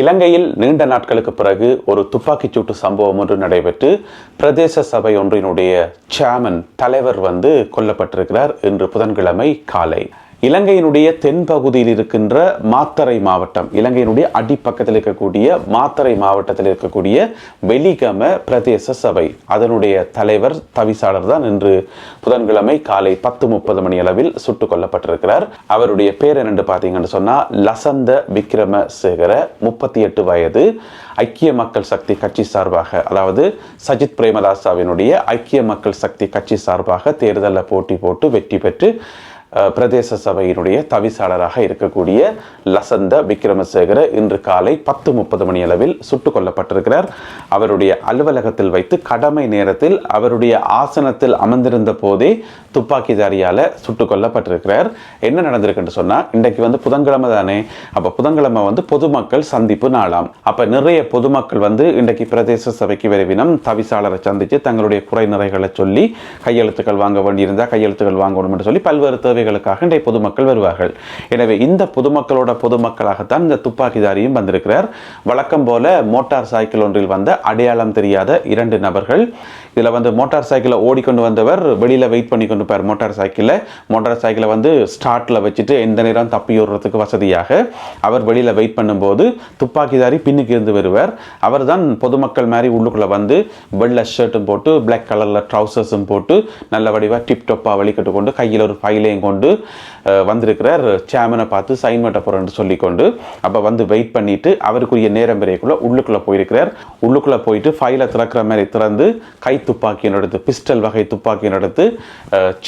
இலங்கையில் நீண்ட நாட்களுக்கு பிறகு ஒரு துப்பாக்கிச்சூட்டு சம்பவம் ஒன்று நடைபெற்று பிரதேச சபை ஒன்றினுடைய சேர்மன் தலைவர் வந்து கொல்லப்பட்டிருக்கிறார் இன்று புதன்கிழமை காலை. இலங்கையினுடைய தென்பகுதியில் இருக்கின்ற மாத்தறை மாவட்டம் இலங்கையினுடைய அடிப்பக்கத்தில் இருக்கக்கூடிய மாத்தறை மாவட்டத்தில் இருக்கக்கூடிய வெலிகம பிரதேச சபை. அதனுடைய தலைவர் தவிசாளர் தான் இன்று புதன்கிழமை காலை பத்து முப்பது மணி அளவில் சுட்டுக் கொல்லப்பட்டிருக்கிறார். அவருடைய பேர் என்னென்று பார்த்தீங்கன்னு சொன்னால் லசந்த விக்ரம சேகர முப்பத்தி எட்டு வயது ஐக்கிய மக்கள் சக்தி கட்சி சார்பாக அதாவது சஜித் பிரேமதாசாவினுடைய ஐக்கிய மக்கள் சக்தி கட்சி சார்பாக தேர்தலில் போட்டி போட்டு வெற்றி பெற்று பிரதேச சபையினுடைய தவிசாளராக இருக்கக்கூடிய லசந்த விக்ரமசேகர இன்று காலை பத்து முப்பது மணி அளவில் சுட்டுக் கொல்லப்பட்டிருக்கிறார். அவருடைய அலுவலகத்தில் வைத்து கடமை நேரத்தில் அவருடைய ஆசனத்தில் அமர்ந்திருந்த போதே துப்பாக்கிதாரியால சுட்டுக் கொல்லப்பட்டிருக்கிறார். என்ன நடந்திருக்குன்னு சொன்னால் இன்றைக்கு வந்து புதன்கிழமை தானே அப்போ புதன்கிழமை வந்து பொதுமக்கள் சந்திப்பு நாளாம். அப்போ நிறைய பொதுமக்கள் வந்து இன்றைக்கு பிரதேச சபைக்கு விரைவினம் தவிசாளரை சந்தித்து தங்களுடைய குறை நிறைகளை சொல்லி கையெழுத்துக்கள் வாங்க வேண்டியிருந்தா கையெழுத்துக்கள் வாங்கணும் என்று சொல்லி பல்வேறு சேவைகளுக்காக இன்றைய பொதுமக்கள் வருவார்கள். எனவே இந்த பொதுமக்களோட பொதுமக்களாகத்தான் இந்த துப்பாக்கிதாரியும் வந்திருக்கிறார். வழக்கம் போல மோட்டார் சைக்கிள் ஒன்றில் வந்த அடையாளம் தெரியாத இரண்டு நபர்கள். இதில் வந்து மோட்டார் சைக்கிளை ஓடிக்கொண்டு வந்தவர் வெளியில் வெயிட் பண்ணி கொண்டு போயார் மோட்டார் சைக்கிளை. மோட்டார் சைக்கிளை வந்து ஸ்டார்ட்டில் வச்சுட்டு எந்த நேரம் தப்பி ஓடுறதுக்கு வசதியாக. அவர் வெளியில் வெயிட் பண்ணும்போது துப்பாக்கிதாரி பின்னுக்கு இருந்து வருவார். அவர் தான் பொதுமக்கள் மாதிரி உள்ளுக்குள்ளே வந்து வெள்ளை ஷர்ட்டும் போட்டு பிளாக் கலரில் ட்ரௌசர்ஸும் போட்டு நல்ல வடிவாக டிப் டொப்பாக கொண்டு கையில் ஒரு ஃபைலையும் கொண்டு வந்திருக்கிறார். சேர்மனை பார்த்து சைன் பண்ண போகிறேன்னு சொல்லிக்கொண்டு அப்போ வந்து வெயிட் பண்ணிட்டு அவருக்குரிய நேரம் வரைக்குள்ள உள்ளுக்குள்ளே போயிருக்கிறார். உள்ளுக்குள்ளே போயிட்டு ஃபைலை திறக்கிற மாதிரி திறந்து கை துப்பாக்கியின் எடுத்து பிஸ்டல் வகை துப்பாக்கியின் எடுத்து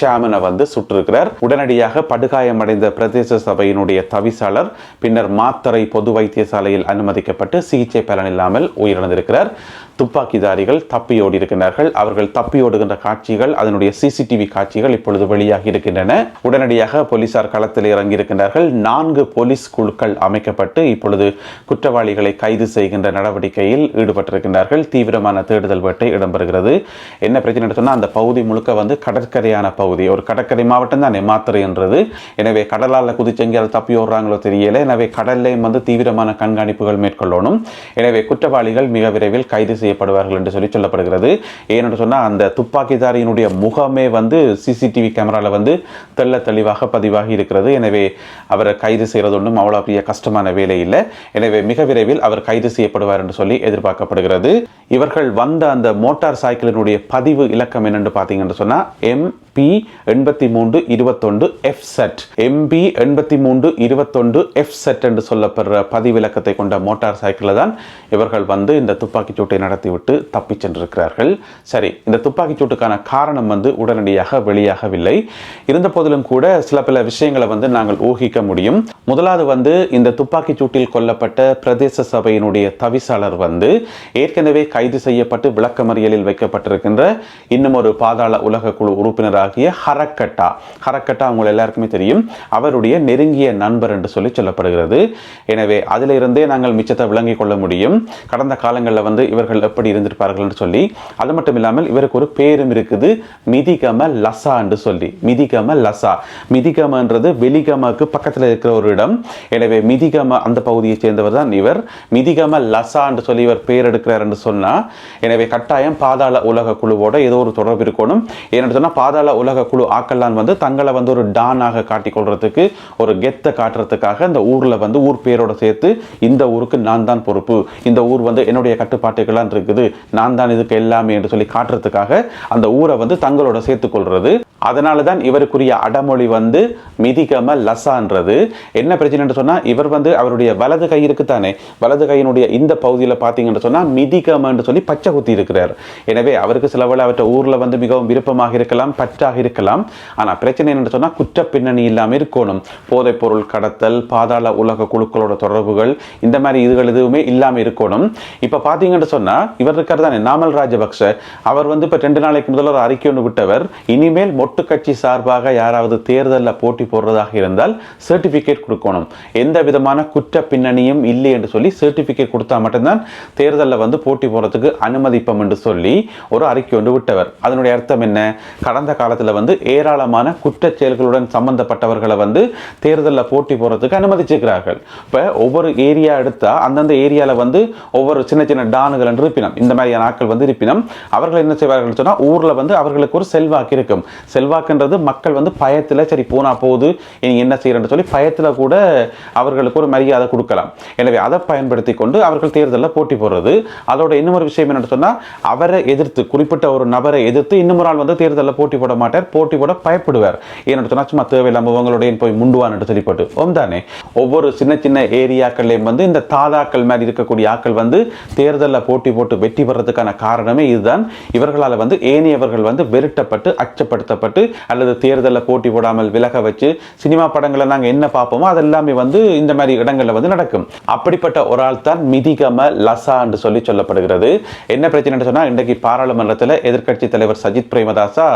சேர்மனை வந்து சுட்டிருக்கிறார் உடனடியாக படுகாயமடைந்த பிரதேச சபையினுடைய தவிசாளர் பின்னர் மாத்தரை பொது வைத்தியசாலையில் அனுமதிக்கப்பட்டு சிகிச்சை பலனில்லாமல் உயிரிழந்திருக்கிறார். துப்பாக்கிதாரிகள் தப்பியோடி இருக்கின்றார்கள் அவர்கள் தப்பியோடுகின்ற காட்சிகள் அதனுடைய சிசிடிவி காட்சிகள் இப்பொழுது வெளியாகி இருக்கின்றன. உடனடியாக போலீசார் களத்தில் இறங்கி இருக்கின்றார்கள் நான்கு போலீஸ் குழுக்கள் அமைக்கப்பட்டு இப்பொழுது குற்றவாளிகளை கைது செய்கின்ற நடவடிக்கையில் ஈடுபட்டிருக்கின்றார்கள் தீவிரமான தேடுதல் வேட்டை இடம்பெறுகிறது. என்ன பிரச்சனை சொன்னால் அந்த பகுதி முழுக்க வந்து கடற்கரையான பகுதி. ஒரு கடற்கரை மாவட்டம் தான் மாத்திரை என்றது. எனவே கடலால் குதிச்சு எங்கேயாவது தப்பி ஓடுறாங்களோ தெரியல. எனவே கடல்லையும் வந்து தீவிரமான கண்காணிப்புகள் மேற்கொள்ளணும். எனவே குற்றவாளிகள் மிக விரைவில் கைது செய்யப்படுவார்கள் என்று சொல்லி சொல்லப்படுகிறது. ஏனென்று சொன்னால் அந்த துப்பாக்கிதாரியினுடைய முகமே வந்து சிசிடிவி கேமராவில் வந்து தெள்ள தெளிவாக பதிவாகி இருக்கிறது. எனவே அவரை கைது செய்கிறது ஒன்றும் அவ்வளோ பெரிய கஷ்டமான வேலை இல்லை. எனவே மிக விரைவில் அவர் கைது செய்யப்படுவார் என்று சொல்லி எதிர்பார்க்கப்படுகிறது. இவர்கள் வந்த அந்த மோட்டார் சைக்கிளினுடைய பதிவு இலக்கம் என்னென்று பார்த்தீங்கன்னு சொன்னால் எம்பி எண்பத்தி மூன்று இருபத்தொன்று எஃப் செட் எம்பி எண்பத்தி மூன்று இருபத்தொன்று எஃப் செட் என்று சொல்லப்படுற பதிவிலக்கத்தை கொண்ட மோட்டார் சைக்கிளில் தான் இவர்கள் வந்து இந்த துப்பாக்கிச்சூட்டை நடத்த நடத்திவிட்டு தப்பிச் சென்றிருக்கிறார்கள். சரி இந்த துப்பாக்கிச் சூட்டுக்கான காரணம் வந்து உடனடியாக வெளியாகவில்லை. இருந்த போதிலும் கூட சில பல விஷயங்களை வந்து நாங்கள் ஊகிக்க முடியும். முதலாவது வந்து இந்த துப்பாக்கிச் சூட்டில் கொல்லப்பட்ட பிரதேச சபையினுடைய தவிசாளர் வந்து ஏற்கனவே கைது செய்யப்பட்டு விளக்கமறியலில் வைக்கப்பட்டிருக்கின்ற இன்னும் ஒரு பாதாள உலக குழு உறுப்பினராகிய ஹரக்கட்டா. ஹரக்கட்டா அவங்க எல்லாருக்குமே தெரியும். அவருடைய நெருங்கிய நண்பர் என்று சொல்லி சொல்லப்படுகிறது. எனவே அதிலிருந்தே நாங்கள் மிச்சத்தை விளங்கிக் கொள்ள முடியும். கடந்த காலங்களில் வந்து இவர்கள் எப்படி இருந்திருப்பார்கள் என்று சொல்லி அது மட்டும் இல்லாமல் இவருக்கு ஒரு பேரும் இருக்குது மிதிகம லசா என்று சொல்லி. மிதிகம லசா. மிதிகமன்றது வெலிகமக்கு பக்கத்தில் இருக்கிற ஒரு இடம். எனவே மிதிகம அந்த பகுதியை சேர்ந்தவர் தான் இவர். மிதிகம லசா என்று சொல்லி இவர் பேர் எடுக்கிறார் என்று சொன்னா எனவே கட்டாயம் பாதாள உலக குழுவோட ஏதோ ஒரு தொடர்பு இருக்கணும். ஏன்னு சொன்னா பாதாள உலக குழு ஆக்கல்லான் வந்து தங்களை வந்து ஒரு டானாக காட்டிக்கொள்றதுக்கு ஒரு கெத்தை காட்டுறதுக்காக இந்த ஊர்ல வந்து ஊர் பேரோட சேர்த்து இந்த ஊருக்கு நான் தான் பொறுப்பு. இந்த ஊர் வந்து என்னுடைய கட்டுப்பாட்டுக்கெல்லாம் இருக்குது. நான் தான் இதுக்கு எல்லாமே என்று சொல்லி காட்டுறதுக்காக அந்த ஊரை வந்து தங்களோட சேர்த்துக்கொள்வது அதனால தான் இவருக்குரிய அடமொழி வந்து மிதிகம லசான்றது. என்ன பிரச்சனைன்னு சொன்னால் இவர் வந்து அவருடைய வலது கை இருக்குத்தானே வலது கையினுடைய இந்த பகுதியில் பார்த்தீங்கன்னு சொன்னால் மிதிகமன்னு சொல்லி பச்சை குத்தி இருக்கிறார். எனவே அவருக்கு சில அவற்றை ஊரில் வந்து மிகவும் விருப்பமாக இருக்கலாம் பற்றாக இருக்கலாம். ஆனால் பிரச்சனை என்னன்னு சொன்னால் குற்ற பின்னணி இல்லாமல் இருக்கணும். போதைப் பொருள் கடத்தல் பாதாள உலக குழுக்களோட தொடர்புகள் இந்த மாதிரி இதுகள் எதுவுமே இல்லாமல் இருக்கணும். இப்போ பார்த்தீங்கன்னு சொன்னால் இவர் இருக்கிறதானே நாமல் ராஜபக்ஷ. அவர் வந்து இப்போ ரெண்டு நாளைக்கு முதல்ல அறிக்கை ஒன்று விட்டவர். இனிமேல் ஒட்டு கட்சி சார்பாக யாராவது தேர்தலில் போட்டி போடுறதாக இருந்தால் சர்டிஃபிகேட் கொடுக்கணும். எந்த விதமான குற்ற பின்னணியும் இல்லை என்று சொல்லி சர்டிஃபிகேட் கொடுத்தா மட்டும்தான் தேர்தலில் வந்து போட்டி போடுறதுக்கு அனுமதிப்போம் என்று சொல்லி ஒரு அறிக்கை ஒன்று விட்டவர். அதனுடைய அர்த்தம் என்ன? கடந்த காலத்தில் வந்து ஏராளமான குற்றச் செயல்களுடன் சம்பந்தப்பட்டவர்களை வந்து தேர்தலில் போட்டி போடுறதுக்கு அனுமதிச்சிருக்கிறார்கள். இப்போ ஒவ்வொரு ஏரியா எடுத்தால் அந்தந்த ஏரியாவில் வந்து ஒவ்வொரு சின்ன சின்ன டானுகள் என்று இருப்பினம். இந்த மாதிரியான ஆட்கள் வந்து இருப்பினம். அவர்கள் என்ன செய்வார்கள் சொன்னால் ஊரில் வந்து அவர்களுக்கு ஒரு செல்வாக்கு இருக்கும். செல்வாக்குன்றது மக்கள் வந்து பயத்தில் சரி போனால் போகுது இனி என்ன செய்யறேன்னு சொல்லி பயத்தில் கூட அவர்களுக்கு ஒரு மரியாதை கொடுக்கலாம். எனவே அதை பயன்படுத்தி கொண்டு அவர்கள் தேர்தலில் போட்டி போடுறது. அதோட இன்னொரு விஷயம் என்னன்னு சொன்னால் அவரை எதிர்த்து குறிப்பிட்ட ஒரு நபரை எதிர்த்து இன்னும் ஒரு ஆள் வந்து தேர்தலில் போட்டி போட மாட்டார் போட்டி போட பயப்படுவார். ஏன்னு சொன்னால் சும்மா தேவையில்லாமல் உங்களுடைய போய் முண்டுவான்னு சொல்லிப்பட்டு ஓம் தானே? ஒவ்வொரு சின்ன சின்ன ஏரியாக்கள்லையும் வந்து இந்த தாதாக்கள் மாதிரி இருக்கக்கூடிய ஆக்கள் வந்து தேர்தலில் போட்டி போட்டு வெற்றி பெறதுக்கான காரணமே இதுதான். இவர்களால் வந்து ஏனையவர்கள் வந்து வெறுட்டப்பட்டு அச்சப்படுத்தப்பட்டு அல்லது தேர்தலில் போட்டி போடாமல் விலக வச்சு சினிமா படங்களை நாங்கள் என்ன பார்ப்போமோ அதெல்லாமே வந்து இந்த மாதிரி இடங்களில் வந்து நடக்கும். அப்படிப்பட்ட ஒரு ஆள் தான் மிதிகம லசா என்று சொல்லி சொல்லப்படுகிறது. என்ன பிரச்சனை சொன்னால் இன்றைக்கு பாராளுமன்றத்தில் எதிர்க்கட்சி தலைவர் சஜித் பிரேமதாசா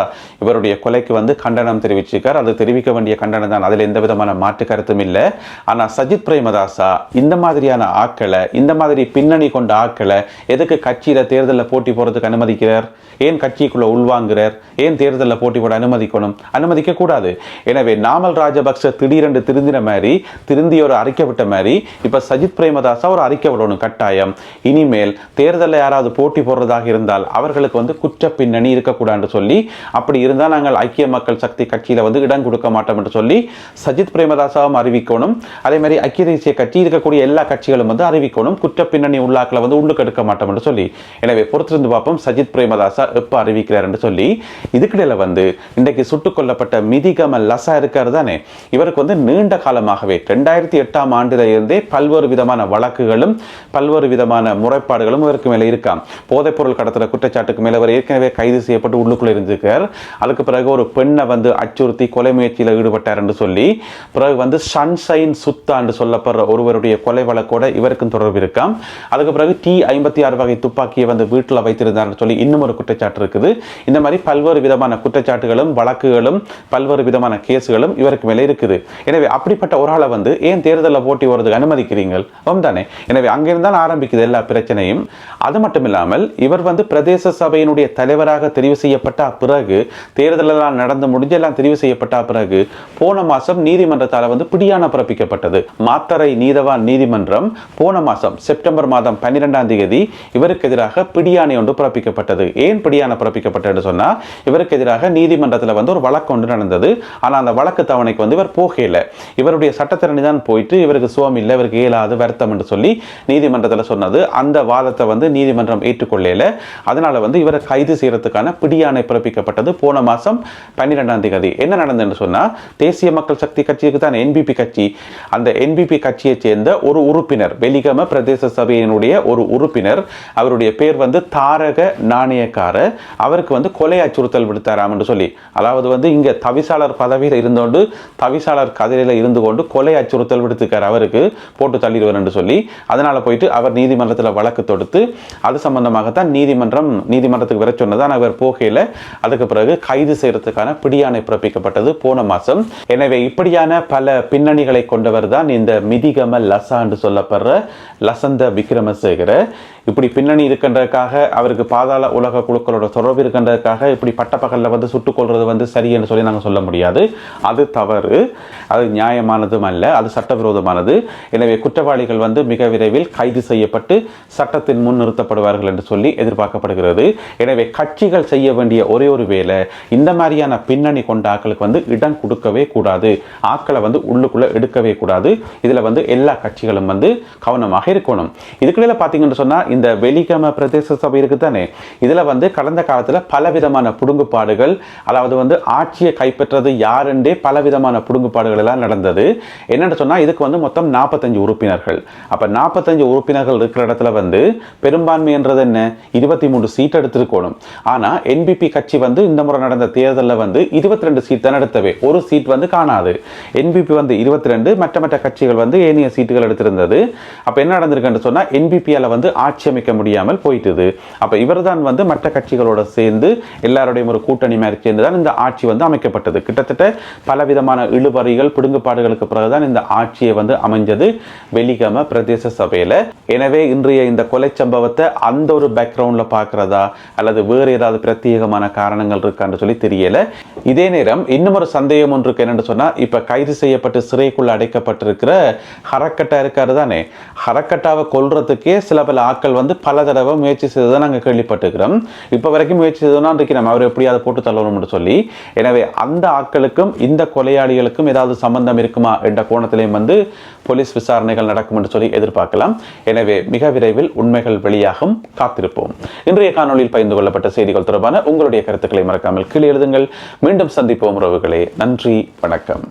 இவருடைய கொலைக்கு வந்து கண்டனம் தெரிவிச்சிருக்கார். அது தெரிவிக்க வேண்டிய கண்டனம் தான். அதில் எந்த விதமான மாற்று கருத்தும் இல்லை. ஆனால் சஜித் பிரேமதாசா இந்த மாதிரியான ஆக்களை இந்த மாதிரி பின்னணி கொண்ட ஆக்களை எதுக்கு கட்சியில் தேர்தலில் போட்டி போகிறதுக்கு அனுமதிக்கிறார்? ஏன் கட்சிக்குள்ளே உள்வாங்குகிறார் ஏன் தேர்தலில் போட்டி போட அனுமதிக்கணும். அனுமதிக்க கூடாது எனவே நாமல் ராஜபக்ச திடீரென்று திருந்தின மாதிரி திருந்தி ஒரு அறிக்கை விட்ட மாதிரி இப்ப சஜித் பிரேமதாசா ஒரு அறிக்கை விடணும் கட்டாயம். இனிமேல் தேர்தலில் யாராவது போட்டி போடுறதாக இருந்தால் அவர்களுக்கு வந்து குற்ற பின்னணி இருக்கக்கூடாதுன்னு சொல்லி அப்படி இருந்தால் நாங்கள் ஐக்கிய மக்கள் சக்தி கட்சியில வந்து இடம் கொடுக்க மாட்டோம் என்று சொல்லி சஜித் பிரேமதாசாவும் அறிவிக்கணும். அதே மாதிரி ஐக்கிய தேசிய கட்சி இருக்கக்கூடிய எல்லா கட்சிகளும் வந்து அறிவிக்கணும். குற்ற பின்னணி உள்ளாக்களை வந்து உள்ளுக்கு எடுக்க மாட்டோம் என்று சொல்லி. எனவே பொறுத்திருந்து பார்ப்போம் சஜித் பிரேமதாசா எப்போ அறிவிக்கிறார் என்று சொல்லி. இதுக்கிடையில் வந்து இன்றைக்கு சுட்டுக் கொல்லப்பட்ட மிதிகம லசா இருக்காரு தானே? இவருக்கு வந்து நீண்ட காலமாகவே ரெண்டாயிரத்தி எட்டாம் ஆண்டில் இருந்தே பல்வேறு விதமான வழக்குகளும் பல்வேறு விதமான முறைப்பாடுகளும் இவருக்கு மேலே இருக்காம் போதைப்பொருள் கடத்துகிற குற்றச்சாட்டுக்கு மேலே அவர் ஏற்கனவே கைது செய்யப்பட்டு உள்ளுக்குள்ளே இருந்திருக்கார். அதுக்கு பிறகு ஒரு பெண்ணை வந்து அச்சுறுத்தி கொலை முயற்சியில் ஈடுபட்டார் என்று சொல்லி பிறகு வந்து சன்ஷைன் சுத்தா என்று சொல்லப்படுற ஒருவருடைய கொலை வழக்கோட இவருக்கும் தொடர்பு இருக்காம் அதுக்கு பிறகு டி ஐம்பத்தி ஆறு வகை துப்பாக்கியை வந்து வீட்டில் வைத்திருந்தார்னு சொல்லி இன்னும் ஒரு குற்றச்சாட்டு இருக்குது. இந்த மாதிரி பல்வேறு விதமான குற்றச்சாட்டுகளும் வழக்குகளும் பல்வேறு விதமான கேஸுகளும் இவருக்கு மேலே இருக்குது. எனவே அப்படிப்பட்ட ஒரு ஆளை வந்து ஏன் தேர்தலில் போட்டி வர்றதுக்கு அனுமதிக்கிறீர்கள்? தானே எனவே அங்கிருந்தான் ஆரம்பிக்குது எல்லா பிரச்சனையும். அது மட்டும் இல்லாமல் இவர் வந்து பிரதேச சபையினுடைய தலைவராக தெரிவு செய்யப்பட்ட பிறகு தேர்தலெல்லாம் நடந்து முடிஞ்சு எல்லாம் தெரிவு செய்யப்பட்ட பிறகு போன மாதம் நீதிமன்றத்தால் வந்து பிடியான பிறப்பிக்கப்பட்டது. மாத்தரை நீதவான் நீதிமன்றம் போன மாதம் செப்டம்பர் மாதம் பன்னிரெண்டாம் தேதி இவருக்கு எதிராக பிடியாணை ஒன்று பிறப்பிக்கப்பட்டது. ஏன் பிடியான பிறப்பிக்கப்பட்டது சொன்னால் இவருக்கு எதிராக நீதிமன்ற நீதிமன்றத்தில் வந்து ஒரு வழக்கு ஒன்று நடந்தது. ஆனால் அந்த வழக்கு தவணைக்கு வந்து இவர் போகல. இவருடைய சட்டத்திறனி தான் போயிட்டு இவருக்கு சுவம் இல்லை இவருக்கு இயலாது வருத்தம் என்று சொல்லி நீதிமன்றத்தில் சொன்னது. அந்த வாதத்தை வந்து நீதிமன்றம் ஏற்றுக்கொள்ளல. அதனால் வந்து இவரை கைது செய்கிறதுக்கான பிடியாணை பிறப்பிக்கப்பட்டது. போன மாதம் பன்னிரெண்டாம் தேதி. என்ன நடந்ததுன்னு சொன்னால் தேசிய மக்கள் சக்தி கட்சிக்கு தான் என்பிபி கட்சி. அந்த என்பிபி கட்சியை சேர்ந்த ஒரு உறுப்பினர் வெலிகம பிரதேச சபையினுடைய ஒரு உறுப்பினர் அவருடைய பேர் வந்து தாரக நாணயக்கார அவருக்கு வந்து கொலை அச்சுறுத்தல் விடுத்தாராம் என்று சொல்லி. அதாவது வந்து இங்கே தவிசாளர் பதவியில் இருந்தோண்டு தவிசாளர் கதிரையில் இருந்து கொண்டு கொலை அச்சுறுத்தல் விடுத்துக்கார் அவருக்கு போட்டு தள்ளிடுவார் என்று சொல்லி. அதனால போயிட்டு அவர் நீதிமன்றத்தில் வழக்கு தொடுத்து அது சம்பந்தமாகத்தான் நீதிமன்றம் நீதிமன்றத்துக்கு வர சொன்னதான் அவர் போகையில் அதுக்கு பிறகு கைது செய்யறதுக்கான பிடியாணை பிறப்பிக்கப்பட்டது போன மாசம். எனவே இப்படியான பல பின்னணிகளை கொண்டவர் தான் இந்த மிதிகம லசா என்று சொல்லப்படுற லசந்த விக்ரமசேகர இப்படி பின்னணி இருக்கின்றதுக்காக அவருக்கு பாதாள உலக குழுக்களோட தொடர்பு இருக்கின்றதுக்காக இப்படி பட்டப்பகலில் வந்து சுட்டு கொள்றது வந்து சரி என்று சொல்லி நாங்கள் சொல்ல முடியாது. அது தவறு. அது நியாயமானதும் அல்ல அது சட்டவிரோதமானது. எனவே குற்றவாளிகள் வந்து மிக விரைவில் கைது செய்யப்பட்டு சட்டத்தின் முன் நிறுத்தப்படுவார்கள் என்று சொல்லி எதிர்பார்க்கப்படுகிறது. எனவே கட்சிகள் செய்ய வேண்டிய ஒரே ஒரு வேலை இந்த மாதிரியான பின்னணி கொண்ட ஆக்களுக்கு வந்து இடம் கொடுக்கவே கூடாது. ஆக்களை வந்து உள்ளுக்குள்ளே எடுக்கவே கூடாது. இதில் வந்து எல்லா கட்சிகளும் வந்து கவனமாக இருக்கணும். இதுக்குள்ள பார்த்தீங்கன்னு சொன்னா இந்த வெலிகம பிரதேச சபை இருக்குது தானே இதில் வந்து கடந்த காலத்தில் பலவிதமான புடுங்குப்பாடுகள் அதாவது வந்து ஆட்சியை கைப்பற்றது யாருண்டே பலவிதமான புடுங்குப்பாடுகள் எல்லாம் நடந்தது. என்னென்னு சொன்னால் இதுக்கு வந்து மொத்தம் நாற்பத்தஞ்சு உறுப்பினர்கள். அப்போ நாற்பத்தஞ்சு உறுப்பினர்கள் இருக்கிற இடத்துல வந்து பெரும்பான்மைன்றது என்ன? இருபத்தி மூணு சீட் எடுத்திருக்கணும். ஆனால் என்பிபி கட்சி வந்து இந்த முறை நடந்த தேர்தலில் வந்து இருபத்தி ரெண்டு சீட் தான் எடுத்தவே. ஒரு சீட் வந்து காணாது. என்பிபி வந்து இருபத்தி ரெண்டு மற்ற மற்ற கட்சிகள் வந்து ஏனைய சீட்டுகள் எடுத்திருந்தது. அப்போ என்ன நடந்திருக்குன்னு சொன்னால் என்பிபியால் வந்து ஆட்சி அமைக்க முடியாமல் போயிட்டுது. அப்ப இவர்தான் வந்து மற்ற கட்சிகளோட சேர்ந்து எல்லாருடையும் ஒரு கூட்டணி மாதிரி சேர்ந்து தான் இந்த ஆட்சி வந்து அமைக்கப்பட்டது. கிட்டத்தட்ட பலவிதமான இழுபறிகள் பிடுங்குப்பாடுகளுக்கு பிறகுதான் இந்த ஆட்சியை வந்து அமைஞ்சது வெலிகம பிரதேச சபையில். எனவே இன்றைய இந்த கொலை சம்பவத்தை அந்த ஒரு பேக்ரவுண்டில் பார்க்குறதா? அல்லது வேறு ஏதாவது பிரத்யேகமான காரணங்கள் இருக்கான்னு சொல்லி தெரியல. இதே நேரம் இன்னும் ஒரு சந்தேகம் ஒன்று இருக்கு. என்னென்னு சொன்னால் இப்போ கைது செய்யப்பட்டு சிறைக்குள்ளே அடைக்கப்பட்டிருக்கிற ஹரக்கட்டா இருக்காரு தானே. ஹரக்கட்டாவை கொல்றதுக்கே சில பல ஆட்கள் வந்து பல தடவை முயற்சி செய்ததை நாங்கள் கேள்விப்பட்டிருக்கிறோம். இப்போ வரைக்கும் முயற்சி செய்தோம்னா இருக்கிறோம் அவர் எப்படியாவது போட்டு தள்ளணும்னு சொல்லி எனவே அந்த ஆட்களுக்கும் இந்த கொலையாளிகளுக்கும் ஏதாவது சம்பந்தம் இருக்குமா என்ற கோணத்திலையும் வந்து போலீஸ் விசாரணைகள் நடக்கும் என்று சொல்லி எதிர்பார்க்கலாம். எனவே மிக விரைவில் உண்மைகள் வெளியாகும். காத்திருப்போம். இன்றைய காணொளியில் பகிர்ந்து கொள்ளப்பட்ட செய்திகள் தொடர்பான உங்களுடைய கருத்துக்களை மறக்காமல் கீழே எழுதுங்கள். மீண்டும் சந்திப்போம் உறவுகளே. நன்றி. வணக்கம்.